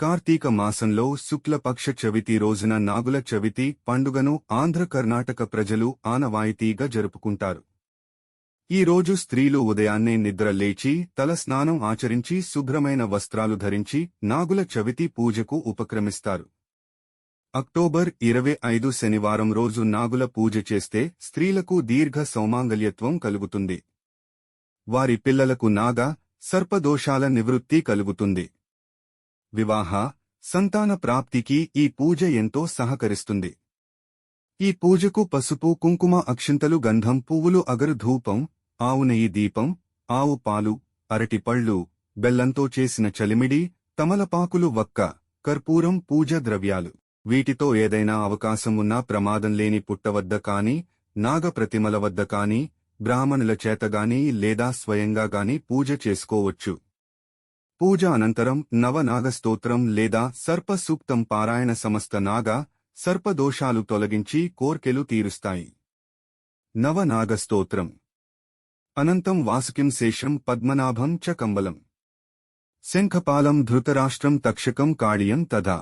కార్తీక మాసంలో శుక్లపక్ష చవితి రోజున నాగుల చవితి పండుగను ఆంధ్ర కర్ణాటక ప్రజలు ఆనవాయితీగా జరుపుకుంటారు. ఈ రోజు స్త్రీలు ఉదయాన్నే నిద్ర లేచి తల స్నానం ఆచరించి శుభ్రమైన వస్త్రాలు ధరించి నాగుల చవితి పూజకు ఉపక్రమిస్తారు. అక్టోబర్ ఇరవై ఐదు శనివారం రోజు నాగుల పూజ చేస్తే స్త్రీలకు దీర్ఘ సౌమాంగల్యత్వం కలుగుతుంది. వారి పిల్లలకు నాగ సర్పదోషాల నివృత్తి కలుగుతుంది. వివాహ సంతాన ప్రాప్తికి ఈ పూజ ఎంతో సహకరిస్తుంది. ఈ పూజకు పసుపు కుంకుమ అక్షింతలు గంధం పువ్వులు అగరు ధూపం ఆవు నెయ్యి దీపం ఆవు పాలు అరటిపళ్ళు బెల్లంతో చేసిన చలిమిడి తమలపాకులు వక్క కర్పూరం పూజ ద్రవ్యాలు. వీటితో ఏదైనా అవకాశం ఉన్నా ప్రమాదం లేని పుట్టవద్ద కాని నాగప్రతిమల వద్ద కాని బ్రాహ్మణుల చేతగాని లేదా స్వయంగా గాని పూజ చేసుకోవచ్చు. పూజ అనంతరం నవనాగ స్తోత్రం లేదా సర్ప సూక్తం పారాయణ సమస్త నాగ సర్పదోషాలు తొలగించి కోర్కెలు తీరుస్తాయి. నవనాగ స్తోత్రం అనంతం వాసుకిం శేషం పద్మనాభం చ కంబలం. శంఖపాలం ధృతరాష్ట్రం తక్షకం కాళియం తదా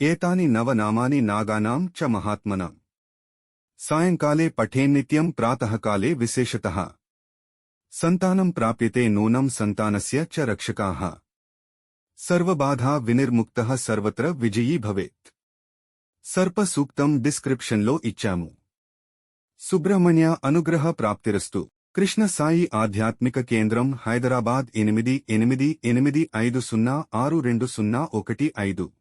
ఏతాని నవనామాని నాగానాం చ మహాత్మనాం. సాయంకాలే పఠేన్నిత్యం ప్రాతకాలే విశేషతః. సంతానం ప్రాప్యతే నూనం సంతానస్య చ రక్షకాః. సర్వబాధా వినిర్ముక్తః సర్వత్ర విజయీ భవేత్. సర్ప సూక్తం డిస్క్రిప్షన్లో ఇచ్చాము. సుబ్రహ్మణ్య అనుగ్రహ ప్రాప్తిరస్తు. కృష్ణ సాయి ఆధ్యాత్మిక కేంద్రం హైదరాబాద్ ఎనిమిది ఎనిమిది ఎనిమిది ఐదు సున్నా ఆరు రెండు సున్నా ఒకటి ఐదు.